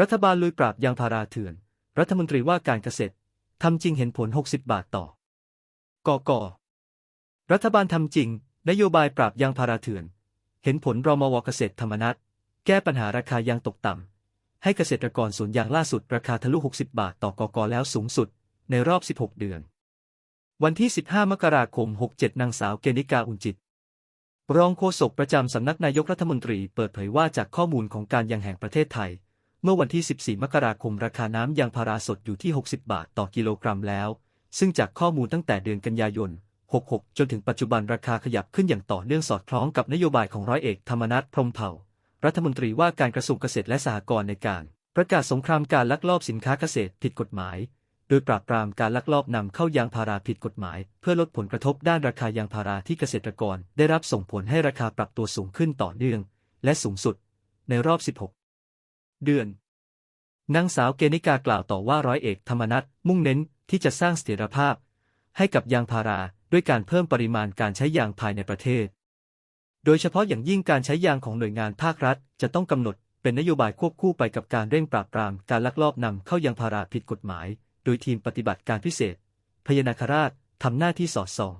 รัฐบาลลุยปราบยางพาราเถื่อน รัฐมนตรีว่าการเกษตรทำจริงเห็นผล 60 บาทต่อกกรัฐบาลทำจริง นโยบายปราบยางพาราเถื่อน เห็นผลรมวเกษตรธรรมนัตแก้ปัญหาราคายางตกต่ำ ให้เกษตรกรสวนยางล่าสุดราคาทะลุ 60 บาทต่อกกแล้วสูงสุด ในรอบ 16 เดือน วันที่ 15 มกราคม 67 นางสาวเกณิกาอุ่นจิต รองโฆษกประจำสำนักนายกรัฐมนตรีเปิดเผยว่าจากข้อมูลของการยางแห่งประเทศไทย มื่อวันที่ 14 มกราคมราคาน้ำยางพาราสดอยู่ที่ 60 บาทต่อกิโลกรัมแล้ว ซึ่งจากข้อมูลตั้งแต่เดือนกันยายน 66 จนถึงปัจจุบันราคาขยับขึ้นอย่างต่อเนื่องสอดคล้องกับนโยบายของร้อยเอกธรรมนัฐพรมเผ่า รัฐมนตรีว่าการกระทรวงเกษตรและสหกรณ์ในการ ประกาศสงครามการลักลอบสินค้าเกษตรผิดกฎหมาย โดยปราบปรามการลักลอบนำเข้ายางพาราผิดกฎหมาย เพื่อลดผลกระทบด้านราคายางพาราที่เกษตรกร ได้รับส่งผลให้ราคาปรับตัวสูงขึ้นต่อเนื่อง และสูงสุด ในรอบ 16 เดือน นางสาวเกณิกากล่าวต่อว่าร้อยเอกธรรมนัฐมุ่งเน้นที่จะสร้างเสถียรภาพ ให้กับยางพาราด้วยการเพิ่มปริมาณการใช้ยางภายในประเทศ โดยเฉพาะอย่างยิ่งการใช้ยางของหน่วยงานภาครัฐ จะต้องกำหนดเป็นนโยบายควบคู่ไปกับการเร่งปราบปรามการลักลอบนำเข้ายางพาราผิดกฎหมาย โดยทีมปฏิบัติการพิเศษ พญานาคราชทำหน้าที่สอดส่อง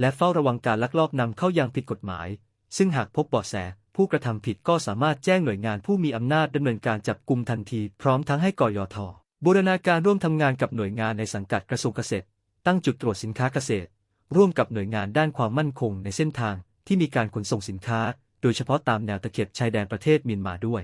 และเฝ้าระวังการลักลอบนำเข้ายางผิดกฎหมาย ซึ่งหากพบเบาะแส ผู้กระทำผิดก็สามารถแจ้งหน่วยงานผู้มีอำนาจดำเนินการจับกลุ่มทันที พร้อมทั้งให้กยทบูรณาการร่วมทำงานกับหน่วยงานในสังกัดกระทรวงเกษตร ตั้งจุดตรวจสินค้าเกษตร ร่วมกับหน่วยงานด้านความมั่นคงในเส้นทางที่มีการขนส่งสินค้า โดยเฉพาะตามแนวตะเข็บชายแดนประเทศมีนมาด้วย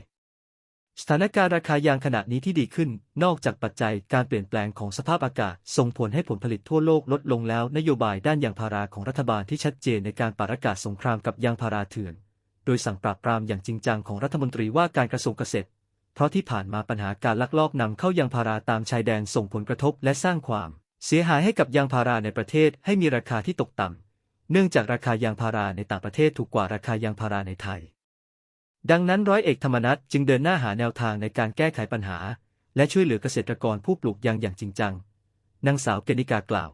สถานการณ์ราคายางขณะนี้ที่ดีขึ้น นอกจากปัจจัยการเปลี่ยนแปลงของสภาพอากาศ ส่งผลให้ผลผลิตทั่วโลกลดลงแล้ว นโยบายด้านยางพาราของรัฐบาลที่ชัดเจนในการปราบอากาศสงครามกับยางพาราเถื่อน โดยสั่งปราบปรามอย่างจริงจังของรัฐมนตรีว่าการกระทรวงเกษตร เพราะที่ผ่านมาปัญหาการลักลอบนำเข้ายางพาราตามชายแดนส่งผลกระทบและสร้างความ เสียหายให้กับยางพาราในประเทศให้มีราคาที่ตกต่ำ เนื่องจากราคายางพาราในต่างประเทศถูกกว่าราคายางพาราในไทย ดังนั้นร้อยเอกธรรมนัฐจึงเดินหน้าหาแนวทางในการแก้ไขปัญหา และช่วยเหลือเกษตรกรผู้ปลูกยางอย่างจริงจังนางสาวเกณิกากล่าว